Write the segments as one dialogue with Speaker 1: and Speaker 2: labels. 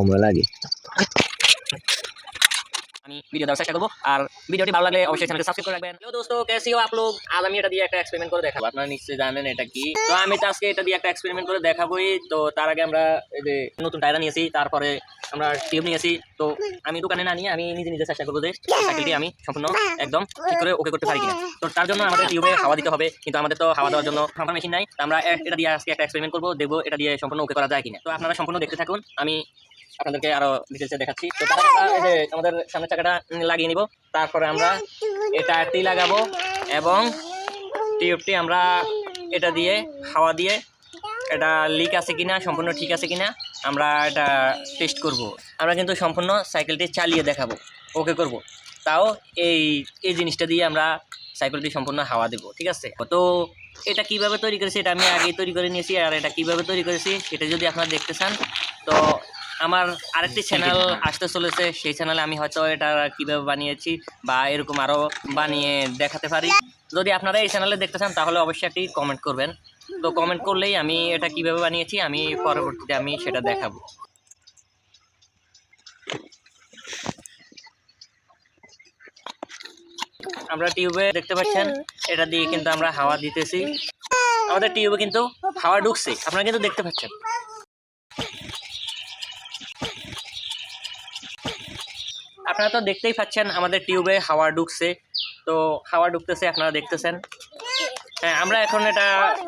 Speaker 1: সময় লাগে।
Speaker 2: আমি তার দোকানে না আমি নিজে নিজে চেষ্টা করব সম্পূর্ণ একদম ঠিক করে ওকে করতে তো তার জন্য আমাদের টিউবে হাওয়া দিতে হবে, কিন্তু আমাদের তো হাওয়া দেওয়ার জন্য মেশিন নাই। আমরা এটা দিয়ে আজকে একটা এক্সপেরিমেন্ট করব, দেখব এটা দিয়ে সম্পূর্ণ ওকে করা যায় কিনা। তো আপনারা সম্পূর্ণ দেখতে থাকুন। আমি আপনাদেরকে আরও ডিটেলসে দেখাচ্ছি। তো তার এই যে আমাদের সামনের চাকাটা লাগিয়ে নিব। তারপরে আমরা এই টায়ারটি লাগাবো এবং টিউবটি আমরা এটা দিয়ে হাওয়া দিয়ে এটা লিক আছে কিনা সম্পূর্ণ ঠিক আছে কিনা আমরা এটা টেস্ট করব। আমরা কিন্তু সম্পূর্ণ সাইকেলটি চালিয়ে দেখাবো। ওকে করব। তাও এই এই জিনিসটা দিয়ে আমরা সাইকেলটি সম্পূর্ণ হাওয়া দেবো ঠিক আছে? তো এটা কীভাবে তৈরি করেছি এটা আমি আগেই তৈরি করে নিয়েছি আর এটা কীভাবে তৈরি করেছি সেটা যদি আপনারা দেখতে চান তো আমার আরেকটি চ্যানেল আসতে চলেছে, সেই চ্যানেলে আমি হয়তো এটা কীভাবে বানিয়েছি বা এরকম আরও বানিয়ে দেখাতে পারি। যদি আপনারা এই চ্যানেলে দেখতে চান, তাহলে অবশ্যই একটি কমেন্ট করবেন। তো কমেন্ট করলেই আমি এটা কীভাবে বানিয়েছি, আমি পরবর্তীতে আমি সেটা দেখাবো। আমরা টিউবে দেখতে পাচ্ছেন, এটা দিয়ে কিন্তু আমরা হাওয়া দিতেছি। আমাদের টিউবে কিন্তু হাওয়া ঢুকছে, আপনারা কিন্তু দেখতে পাচ্ছেন। আপনারা তো দেখতেই পাচ্ছেন আমাদের টিউবে হাওয়া ঢুকছে। তো হাওয়া ঢুকতেছে, আপনারা দেখতেছেন। হ্যাঁ আমরা এখন এটা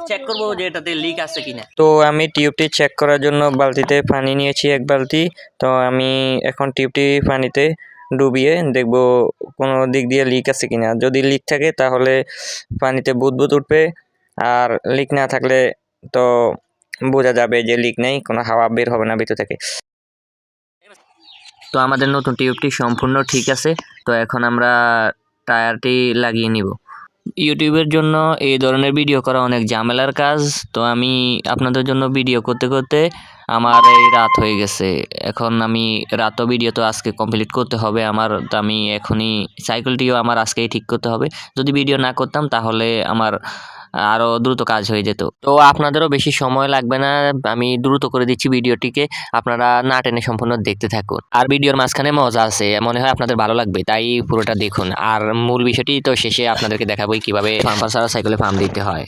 Speaker 2: চেক করব যে এটাতে লিক আছে কিনা।
Speaker 1: তো আমি টিউবটি চেক করার জন্য বালতিতে পানি নিয়েছি এক বালতি। তো আমি এখন টিউবটি পানিতে ডুবিয়ে দেখব কোনো দিক দিয়ে লিক আছে কিনা। যদি লিক থাকে তাহলে পানিতে বুদবুদ উঠবে। আর লিক না থাকলে তো বোঝা যাবে যে লিক নেই, কোনো হাওয়া বের হবে না ভিতর থেকে। তো আমাদের নতুন টিউবটি সম্পূর্ণ ঠিক আছে, তো এখন আমরা টায়ারটি লাগিয়ে নিব। ইউটিউবের জন্য এই ধরনের ভিডিও করা অনেক ঝামেলার কাজ, তো আমি আপনাদের জন্য ভিডিও করতে করতে আমার এই রাত হয়ে গেছে। এখন আমি রাতও ভিডিও তো আজকে কমপ্লিট করতে হবে, আমার তো আমি এখনই সাইকেলটিও আমার আজকেই ঠিক করতে হবে। যদি ভিডিও না করতাম তাহলে আমার আরও দ্রুত কাজ হয়ে যেত। তো আপনাদেরও বেশি সময় লাগবে না আমি দ্রুত করে দিচ্ছি ভিডিওটিকে আপনারা না টেনে সম্পূর্ণ দেখতে থাকুন। আর ভিডিওর মাঝখানে মজা আছে মনে হয় আপনাদের ভালো লাগবে তাই পুরোটা দেখুন। আর মূল বিষয়টি তো শেষে আপনাদেরকে দেখাবোই কীভাবে পাম্পার ছাড়া সাইকেলে পাম্প দিতে হয়।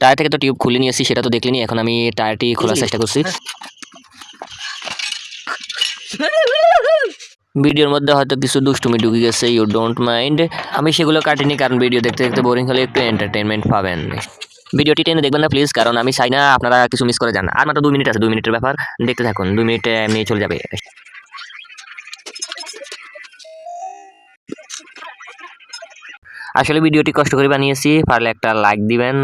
Speaker 1: টায়ার থেকে তো টিউব খুলে নিয়েছি সেটা তো দেখলেনি এখন আমি টায়ারটি খোলার চেষ্টা করছি। ভিডিওর মধ্যে হয়তো কিছু দুষ্টুমি ঢুকে গেছে ইউ ডোন্ট মাইন্ড আমি সেগুলো কাটিনি কারণ ভিডিও দেখতে দেখতে বোরিং হলে একটু এন্টারটেনমেন্ট পাবেন। ভিডিওটি টেনে দেখবেন না প্লিজ কারণ আমি চাই না আপনারা কিছু মিস করে যান। আর মাত্র দুই মিনিট আছে দুই মিনিটের ব্যাপার। দেখতে থাকুন দুই মিনিটে এমনি চলে যাবে। আসলে ভিডিওটি কষ্ট করে বানিয়েছি, পারলে একটা লাইক দিবেন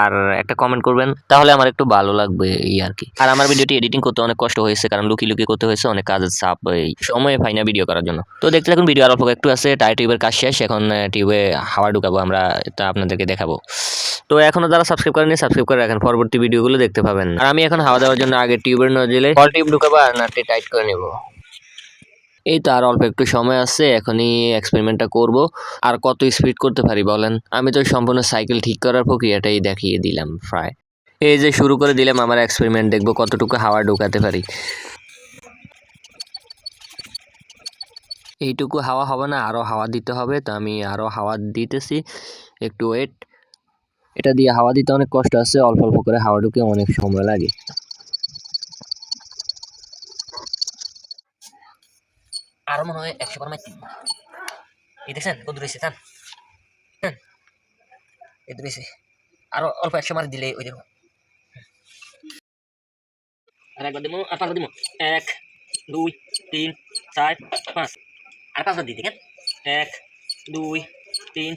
Speaker 1: আর একটা কমেন্ট করবেন, তাহলে আমার একটু ভালো লাগবে এই আর কি। আর আমার ভিডিওটি এডিটিং করতে অনেক কষ্ট হয়েছে, কারণ লুকি লুকি করতে হয়েছে, অনেক কাজের চাপ, এই সময় পাই না ভিডিও করার জন্য। তো দেখতে থাকুন ভিডিও আর অল্প একটু আছে টায়ার টিউবের কাজ শেষ, এখন টিউবে হাওয়া ঢুকাবো আমরা, এটা আপনাদেরকে দেখাবো। তো এখনও যারা সাবস্ক্রাইব করেনি সাবস্ক্রাইব করে রাখেন, পরবর্তী ভিডিওগুলো দেখতে পাবেন। আর আমি এখন হাওয়া দেওয়ার জন্য আগে টিউবের নজলে কল টিউব ঢুকাবো আর নাটটি টাইট করে নেব। এই তো আর অল্প একটু সময় আছে, এখনই এক্সপেরিমেন্টটা করব। আর কত স্পিড করতে পারি বলেন? আমি তো সম্পূর্ণ সাইকেল ঠিক করার প্রক্রিয়াটাই দেখিয়ে দিলাম প্রায়। এই যে শুরু করে দিলাম, আমার এক্সপেরিমেন্ট দেখব কতটুকু হাওয়া ঢোকাতে পারি। এইটুকু হাওয়া হবে না আরও হাওয়া দিতে হবে, তো আমি আরও হাওয়া দিতেছি। একটু ওয়েট এটা দিয়ে হাওয়া দিতে অনেক কষ্ট আছে, অল্প অল্প করে হাওয়া ঢুকে অনেক সময় লাগে।
Speaker 2: আরও মনে হয় একশো বার মারতে। এই দেখছেন, কত রয়েছে হ্যাঁ এই রয়েছে আরও অল্প একশো মার দিলে ওই দেখো আর একবার দিব আর পাঁচবার দিব এক, দুই, তিন, চার, পাঁচ। আর পাঁচবার দিই, দেখেন। এক, দুই, তিন,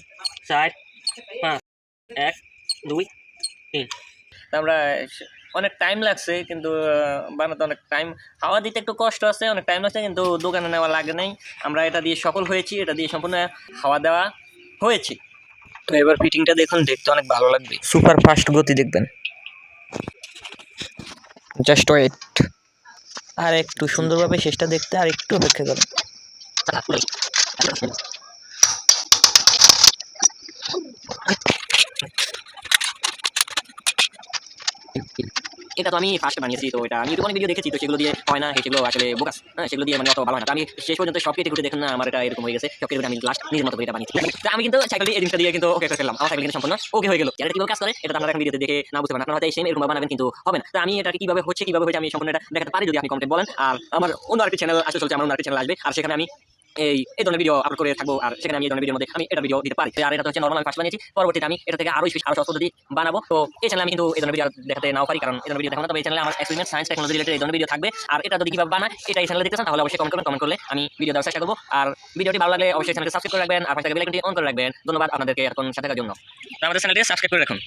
Speaker 2: চার, পাঁচ। এক, দুই, তিন। আমরা অনেক টাইম লাগছে, কিন্তু বানাতে অনেক টাইম হাওয়া দিতে একটু কষ্ট আছে, অনেক টাইম লাগছে, কিন্তু দোকানে নেওয়া লাগে নাই। আমরা এটা দিয়ে সফল হয়েছি, এটা দিয়ে সম্পূর্ণ হাওয়া দেওয়া হয়েছে।
Speaker 1: তো এবার ফিটিংটা দেখুন, দেখতে অনেক ভালো লাগবে। সুপার ফাস্ট গতি দেখবেন। জাস্ট ওয়েট আর একটু সুন্দরভাবে শেষটা দেখতে আর একটু অপেক্ষা করুন।
Speaker 2: এটা তো আমি ফার্স্ট বানিয়েছি, তো এটা আমি অনেক ভিডিও দেখেছি, তো সেগুলো দিয়ে হয় না সেগুলো আসলে বোকাস হ্যাঁ সেগুলো দিয়ে মানে অত ভালো না। আমি শেষ পর্যন্ত সব কেটে কুটে দেখুন না, আমার এটা এরকম হয়ে গেছে। সব কেটে আমি লাস্ট নিজের মতো এটা বানিয়েছি। আমি কিন্তু সাইকেলটি এই জিনিসটা দিয়ে কিন্তু ওকে করে আমার সাইকেল কিন্তু সম্পূর্ণ ওকে হয়ে গেল। এটা কীভাবে কাজ করে, এটা আপনারা এখন ভিডিওতে দেখে না বুঝতে পারেন আপনারা হয়তো সেম এরকম বানাবেন, কিন্তু হবে না। তো আমি এটা কীভাবে হচ্ছে কীভাবে হচ্ছে আমি সম্পূর্ণ এটা দেখাতে পারি যদি আপনি কমেন্ট বলেন। আর আমার অন্য আরেকটি চ্যানেল আসতে চলছে, আমার অন্য আরেকটি চ্যানেল আসবে। আর সেখানে আমি এই এই ধরনের ভিডিও আপলোড করে থাকব আর সেখানে আমি এই ধরনের ভিডিওর মধ্যে আমি এটা ভিডিও দিতে পারি। আর এটা হচ্ছে নর্মাল আমি ফার্স্ট বানিয়েছি পরবর্তীতে আমি এটা থেকে আরও স্পেশাল আরও সহজ বানাবো। তো এই চ্যানেলে আমি কিন্তু এই ধরনের ভিডিও দেখাতে নাও পারি কারণ এই ধরনের ভিডিও দেখানো তবে এই চ্যানেলে আমার এক্সপেরিমেন্ট সায়েন্স টেকনোলজি রিলেটেড এই ধরনের ভিডিও থাকবে। আর এটা যদি কীভাবে বানায় এটা এই চ্যানেলে দেখতে চান তাহলে অবশ্যই কমেন্ট করবেন কমেন্ট করলে আমি ভিডিও দেওয়ার চেষ্টা করব। আর ভিডিওটি ভালো লাগলে অবশ্যই চ্যানেলকে সাবস্ক্রাইব করে রাখবেন আর পাশে বেল আইকনটি অন করে রাখবেন। ধন্যবাদ আপনাদেরকে এখন সাথে থাকার জন্য। আমাদের চ্যানেলটি সাবস্ক্রাইব করে রাখুন.